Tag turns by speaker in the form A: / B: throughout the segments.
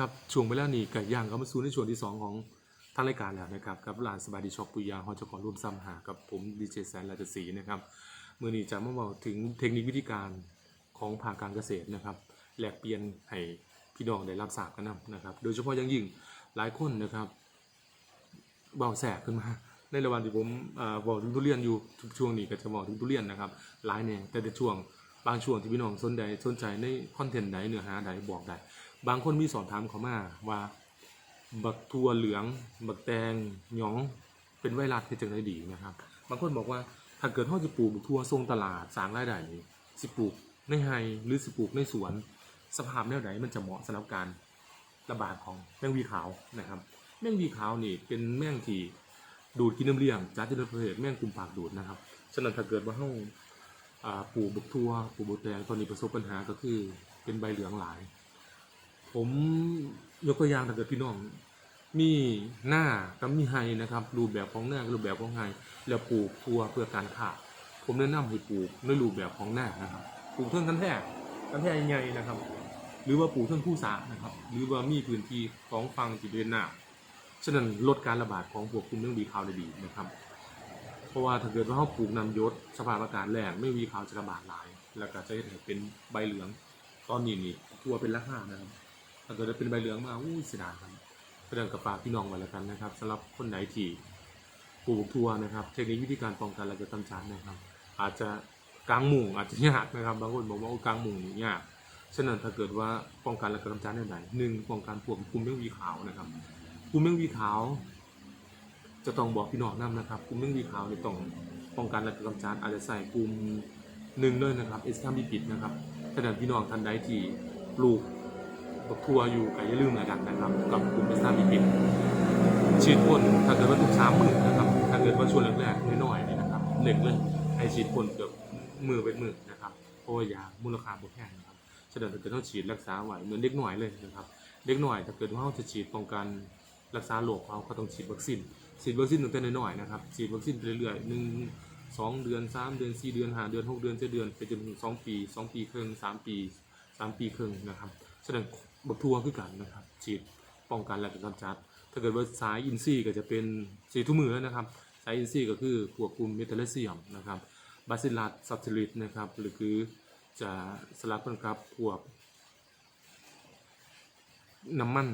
A: ครับช่วงเวลานี้กับย่างเข้ามาสู่ในช่วงที่ 2 ของทางรายการแล้วนะครับกับร้านสบายดีช็อปปุยยาฮอจ้าขอร่วมซ้ำหากับผมดีเจแสนราชสีนะครับเมื่อนี้จะมาบอกถึงเทคนิควิธีการของภาคการเกษตรนะครับแลกเปลี่ยนให้พี่น้องได้รับทราบกันนำนะครับ โดยเฉพาะอยังยิ่งหลายคนนะครับเบาแสบขึ้นมาในระหว่างที่ผมเอ่อบอกถึงทุเรียนอยู่ช่วงนี้ก็จะบอกถึงทุเรียนนะครับหลายเนี่ยแต่ในช่วงบางช่วงที่พี่น้องสนใจสนใจในคอนเทนต์ใดเนื้อหาใดบอกได้ บางคนมีสอบถามเขามาว่า บักทัวเหลือง บักแตงหยองเป็นไวรัสที่จังได้ดีนะครับ บางคนบอกว่าถ้าเกิดเขาจะปลูกบักทัวทรงตลาดสร้างรายได้นี่สิปลูกในไฮหรือสิปลูกในสวน สภาพแนวไหนมันจะเหมาะสำหรับการระบาดของแมงวีขาวนะครับแมงวีขาวนี่เป็นแมงที่ดูดกินน้ำเลี้ยงจัดที่ประเภทแมงกลุ่มปากดูดนะครับฉะนั้นถ้าเกิดว่าเฮาอ่าปลูกบักทัวปลูกบักแตงตอนนี้ประสบปัญหาก็คือเป็นใบเหลืองหลาย ผมยกตัวอย่างถ้าเกิดพี่น้อง มีหน้ากับมีไฮนะครับ รูปแบบของหน้ากับรูปแบบของไฮแล้วปลูกทัวเพื่อการค้าผมแนะนำให้ปลูกในรูปแบบของหน้านะครับปลูกเท่งกันแท้กันแท้ใหญ่นะครับ หรือว่าปลูกเท่งผู้สานะครับ หรือว่ามีพื้นที่ของฟังที่เป็นหน้าฉะนั้นลดการระบาดของพวกคุมเรื่องวีคาวได้ดีนะครับ เพราะว่าถ้าเกิดว่าเขาปลูกนำยศสภาพอากาศแรงไม่วีคาวจะระบาดหลาย แล้วก็จะเห็นเป็นใบเหลือง ตอนนี้นี่ทัวเป็นราคานะครับ ถ้าเกิดเป็นใบเหลืองมาอู้ยเสียดายครับก็เดินกับฝากพี่น้องไว้แล้วกันนะครับสำหรับคนไหนที่ปลูกทัวนะครับ เทคนิควิธีการป้องกันและก็กำจัดนะครับ อาจจะกลางมุงอาจจะยากนะครับบางคนบอกว่าโอ้กลางมุงนี่ยากฉะนั้นถ้าเกิดว่าป้องกันและกำจัดได้ไหนหนึ่งป้องกันพวกกลุ่มเรื่องวีขาวนะครับกลุ่มเรื่องวีขาว จะต้องบอกพี่น้องนํนะครับกลุ่มเรื่องวีขาวนี่ต้องป้องกันและกำจัดอาจจะใส่กลุ่มหนึ่งด้วยนะครับเอสคามิปิดนะครับฉะนั้นพี่น้องท่านใดที่ปลูก บักทัวร์อยู่กับอย่าลืมแล้วกันนะครับกับกลุ่มเอสตามีปิดฉีดพ่นถ้าเกิดว่าทุกสามหมื่นนะครับถ้าเกิดว่าช่วงแรกๆน้อยๆนี่นะครับเล็กเลยให้ฉีดพ่นเกือบมือเป็นมือนะครับเพราะว่ายามูลค่าบ่แพงนะครับฉะนั้นถ้าเกิดเราฉีดรักษาไหวเหมือนเด็กหน่อยเลยนะครับเด็กหน่อยถ้าเกิดว่าเราจะฉีดป้องกันรักษาโรคเขาก็ต้องฉีดวัคซีนฉีดวัคซีนตั้งแต่น้อยๆนะครับฉีดวัคซีนไปเรื่อยๆหนึ่งสองเดือนสามเดือนสี่เดือนห้าเดือนหกเดือนเจ็ดเดือนไปจนถึงสองปีสองปีครึ่งสามปีสามปีครึ่งนะครับ แสดงบักทัวคือกันนะครับฉีดป้องกันและกำจัด ถ้าเกิดว่าสายอินทรีก็จะเป็นสีทุกมือนะครับ สายอินทรีก็คือพวกกลุ่มเมทัลเซียมนะครับบาซิลัสซับซิลิตนะครับหรือคือจะสลับกันกับพวกน้ำมัน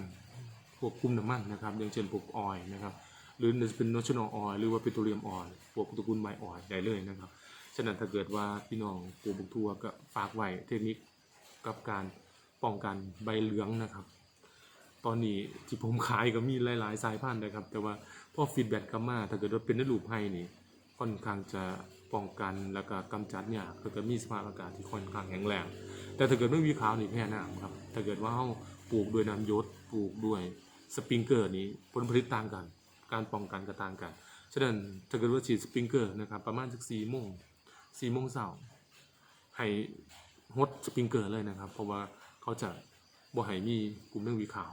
A: พวกกลุ่มน้ำมันนะครับอย่างเช่นพวกออยนะครับหรือจะเป็นนอช n นออยหรือว่าป็นตัวเรียมออยพวกตระกูลไมออยได้เลยนะครับฉะนั้นถ้าเกิดว่าพี่น้องปลูกบักทัวก็ฝากไว้เทคนิคกับการ ป้องกันใบเหลืองนะครับ ตอนนี้ที่ผมขายก็มีหลาย ๆ สายพันธุ์นะครับ แต่ว่าพอฟีดแบ็กกลับมาถ้าเกิดว่าเป็นในรูปให้นี่ค่อนข้างจะป้องกันแล้วก็กำจัดเนี่ยก็จะมีสภาพอากาศที่ค่อนข้างแข็งแรงแต่ถ้าเกิดไม่มีขาวนี่แพ้น้ำครับถ้าเกิดว่าเราปลูกด้วยน้ำยศปลูกด้วยสปริงเกอร์นี้ผลผลิตต่างกัน การป้องกันก็ต่างกันฉะนั้นถ้าเกิดว่าฉีดสปริงเกอร์นะครับประมาณสักสี่โมงสี่โมงเช้าให้งดสปริงเกอร์เลยนะครับ เพราะว่า เขาจะบ่ให้มีกลุ่มแมงวีขาว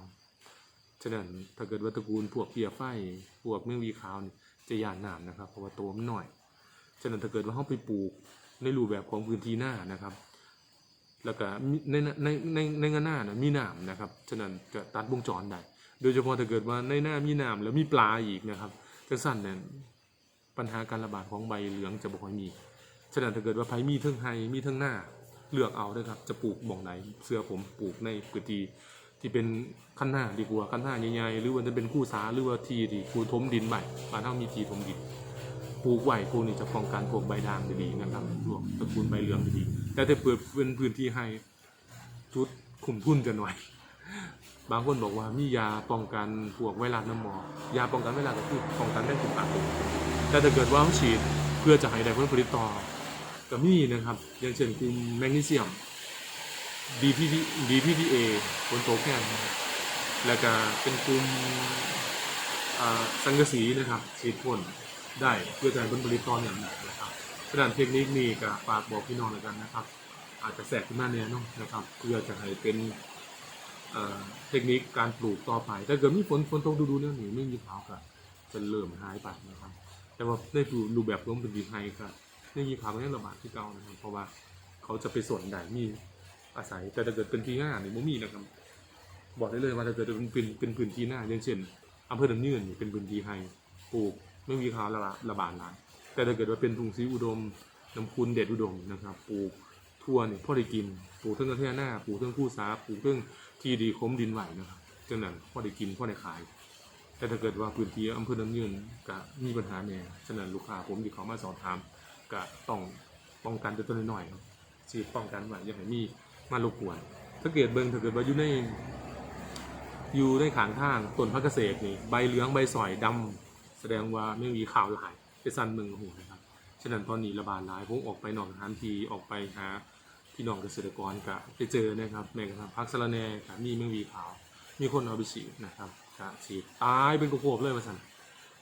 A: ฉะนั้นถ้าเกิดว่าตระกูลพวกเปียไฟพวกแมงวีขาวนี่จะยานน้ำนะครับ เพราะว่าตัวมันหน้อย ฉะนั้นถ้าเกิดว่าเขาไปปลูกในรูปแบบของพื้นที่หน้านะครับ แล้วก็ในในในในงานหน้านะมีน้ำนะครับ ฉะนั้นจะตัดวงจรได้ โดยเฉพาะถ้าเกิดว่าในหน้ามีน้ำแล้วมีปลาอีกนะครับจังสั้นเนี่ยปัญหาการระบาดของใบเหลืองจะบ่ค่อยมี ฉะนั้นถ้าเกิดว่าไผมีเทิงไฮมีเทิงหน้า เลือกเอาด้วยครับ จะปลูกบ่องไหน เสื้อผมปลูกในพื้นที่ที่เป็นขั้นหน้าดีกว่าขั้นหน้าใหญ่ๆหรือว่าจะเป็นคู่สาหรือว่าที่ที่คูทมดินใหม่บ้านเฮามีทีทมดินปลูกไหวพวกนี้จะป้องกันพวกใบด่างด้ดีนะครับพวกตระกูลใบเหลืองด้ดีแต่ถ้าเปิดเป็นพื้นที่ให้จุดขุมทุนจะหน่อยบางคนบอกว่ามียาป้องกันพวกไวรัสน้ำหมอกยาป้องกันไวรัสก็คือป้องกันได้กลุ่มอักแต่ถ้าเกิดว่าเขาฉีดเพื่อจะให้ได้ผลผลิตต่อ ก็มีนะครับ อย่างเช่นกลุ่มแมกนีเซียม DPP DPPA บนโตแคนแล้วก็เป็นกลุ่มสังกะสีนะครับฉีดพ่นได้เพื่อจะให้ผลผลิตต่ออย่างหนักนะครับฉะนั้นเทคนิคนี้ก็ฝากบอกพี่น้องแล้วกันนะครับ อาจจะแสกขึ้นมาแน่เนอนนะครับ เพื่อจะให้เป็นเทคนิคการปลูกต่อไป ถ้าเกิดมีฝนฝนตกดูๆเนี่ยหนูไม่มีขาวก็จะเริ่มหายไปนะครับ แต่ว่าในรูปแบบร่วมเป็นดีไฮ ก็ไม่มีขาวก็ยังระบาดที่เก่านะครับเพราะว่าเขาจะไปส่วนใดมีอาศัย แต่ถ้าเกิดเป็นที่ห้านี่ไม่มีนะครับ บอกได้เลยว่าถ้าเกิดเป็นเป็นเป็นพื้นที่หน้าอย่างเช่นอำเภอดำเนินนี่เป็นพื้นที่ไฮปลูกไม่มีขาวระระบาดหลายแต่ถ้าเกิดว่าเป็นทุ่งสีอุดมน้ำคุณเด็ดอุดมนะครับปลูกทั่วเนี่ยพ่อได้กินปลูกเทั้งกระเทียหน้าปลูกเทั้งผู้สาปลูกเทั้งที่ดีคมดินไหวนะครับจังนั้นพ่อได้กินพ่อได้ขาย แต่ถ้าเกิดว่าพื้นที่อำเภอดำเนินก็มีปัญหาแน่ฉะนั้นลูกค้าผมที่เขามาสอบถาม ก็ต้องป้องกันตัวตัวน้อยๆครับสิป้องกันไว้อย่าให้มีมารบกวน ถ้าเกิดเบิ่งถ้าเกิดว่าอยู่ในอยู่ในขางทางต้นพักเกษตรนี่ใบเหลืองใบสอยดำแสดงว่าไม่มีข่าวหลายไปสั่นเมืองหูนะครับฉะนั้นตอนนี้ระบาดหลายผมออกไปหนอกสถานทีออกไปหาพี่น้องเกษตรกรก็ไปเจอนะครับแม้กระทั่งพักสะระแหน่ก็มีแมงวีขาว มีคนเอาไปฉีดนะครับก็ฉีดตายเป็นกระโขบเลยมาสั่น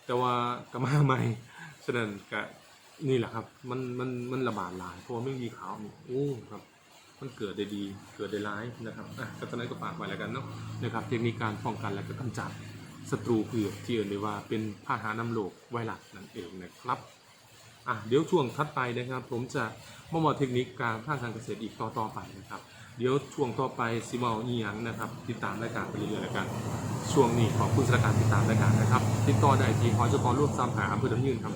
A: แต่ว่าก็มาใหม่ฉะนั้นก็ นี่แหละครับ มันมันมันระบาดหลายเพราะว่มีขาวนี่โอ้ครับ มันเกิดได้ดีเกิดได้ร้ายนะครับอะก็ตอนนั้นก็ฝากไว้แล้วกันเนาะนะครับเทคนิคการป้องกันและก็กำจัดศัตรูพืชที่เอ่ยว่าเป็นพาหานำโรคไวรัสนั่นเองนะครับอะเดี๋ยวช่วงถัดไปนะครับ ผมจะมาบอกเทคนิคการท่างการเกษตรอีกต่อต่อไปนะครับ เดี๋ยวช่วงต่อไปซิมาอีหยังนะครับ ติดตามรายการไปเรื่อยๆแล้วกัน ช่วงนี้ขอบคุณสำหรับการติดตามรายการนะครับ ติดต่อได้ที่หอจกรร่วมซ้ำหาอำเภอดำยืนครับ